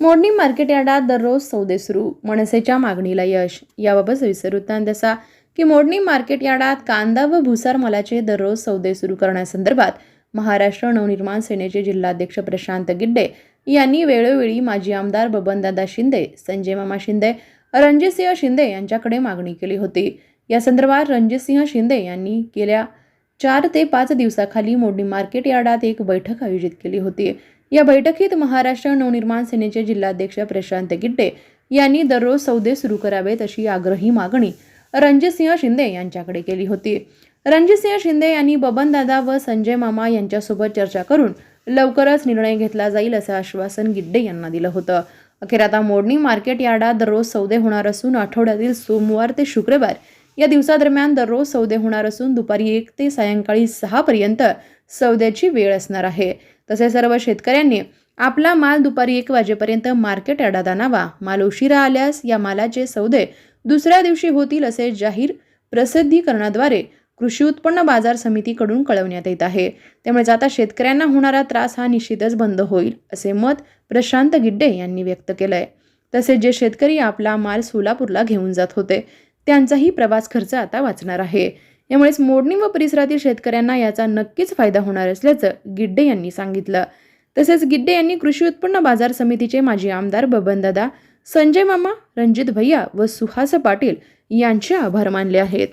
मोडणी market यार्डात दररोज सौदे सुरू. मनसेच्या मागणीला यश. याबाबत सविस्तर वृत्तांत असा की मोडणी मार्केट यार्डात कांदा व भुसार मालाचे दररोज सौदे सुरू करण्यासंदर्भात महाराष्ट्र नवनिर्माण सेनेचे जिल्हाध्यक्ष प्रशांत गिड्डे यांनी वेळोवेळी माजी आमदार बबनदादा शिंदे संजय मामा शिंदे रणजितसिंह शिंदे यांच्याकडे मागणी केली होती. या संदर्भात रणजितसिंह शिंदे यांनी गेल्या चार ते पाच दिवसाखाली मोडणी मार्केट यार्डात एक बैठक आयोजित केली होती. या बैठकीत महाराष्ट्र नवनिर्माण सेनेचे जिल्हाध्यक्ष प्रशांत गिड्डे यांनी दररोज सौदे सुरू करावेत अशी आग्रही मागणी रणजितसिंह शिंदे यांच्याकडे केली होती. रणजितसिंह शिंदे यांनी बबनदादा व संजय मामा यांच्यासोबत चर्चा करून लवकरच निर्णय घेतला जाईल असं आश्वासन गिड्डे यांना दिलं होतं. अखेर आता मोडणी मार्केट यार्डात दररोज सौदे होणार असून आठवड्यातील सोमवार ते शुक्रवार या दिवसादरम्यान दररोज सौदे होणार असून दुपारी एक ते सायंकाळी सहापर्यंत सौद्याची वेळ असणार आहे. तसे सर्व शेतकऱ्यांनी आपला माल दुपारी एक वाजेपर्यंत मार्केट यार्डात आणावा. माल उशिरा आल्यास या मालाचे सौदे दुसऱ्या दिवशी होतील असे जाहीर प्रसिद्धीकरणाद्वारे कृषी उत्पन्न बाजार समितीकडून कळवण्यात येत आहे. त्यामुळे आता शेतकऱ्यांना होणारा त्रास हा निश्चितच बंद होईल असे मत प्रशांत गिड्डे यांनी व्यक्त केलंय. तसेच जे शेतकरी आपला माल सोलापूरला घेऊन जात होते त्यांचाही प्रवास खर्च आता वाचणार आहे. यामुळेच मोडणी व परिसरातील शेतकऱ्यांना याचा नक्कीच फायदा होणार असल्याचं गिड्डे यांनी सांगितलं. तसेच गिड्डे यांनी कृषी उत्पन्न बाजार समितीचे माजी आमदार बबनदादा संजय मामा रणजित भैया व सुहास पाटील यांचे आभार मानले आहेत.